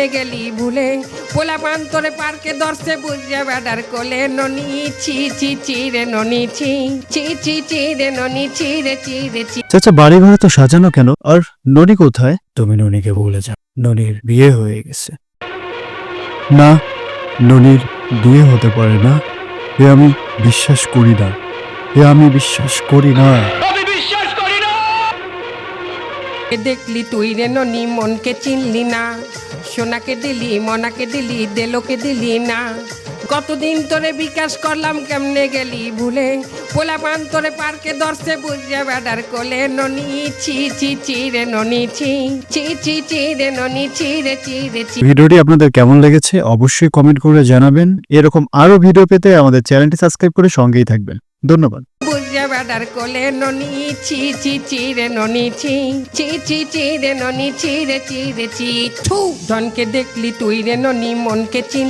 কেমনে গেলি ভুলে। পোলা পান্তরে পার্কে দর্শে বুঝে বেডার কোলে। ননি ছি ছি ছি রে ননি ছি ছি ছি ছি রে ননি ছি রে ছি রে ছি। চাচা বাড়ি ঘরে তো সাজানো কেন? আর ননি কোথায়? তুমি ননিকে ভুলে যাও। ননির বিয়ে হয়ে গেছে। না, ননির বিয়ে হতে পারে না। এ আমি বিশ্বাস করি না। এ আমি বিশ্বাস করি না। দেখলি তুই রে ননি, মনকে চিনলি না। সোনাকে দিলি, মনাকে দিলি, দেলোকে দিলি না। কতদিন তোরে বিকাশ করলাম, কেমনে গেলি ভুলে? পোলা পান তোরে পার্কে দর্শে বুঝে বেডার কোলে। ননি, ছি ছি ছি রে ননি, ছি ছি ছি ছি রে ননি, ছি রে ছি রে, ছি। ভিডিওটি আপনাদের কেমন লেগেছে অবশ্যই কমেন্ট করে জানাবেন। এরকম আরও ভিডিও পেতে আমাদের চ্যানেলটি সাবস্ক্রাইব করে সঙ্গেই থাকবেন। ধন্যবাদ। বেডার কোলে ননি, ছি ছি ছি রে ননি, ছি ছি ছি ছি রে ননি, ছি রে ছি রে থু ধনকে দেখলি তুই রে ননি, মনকে চিন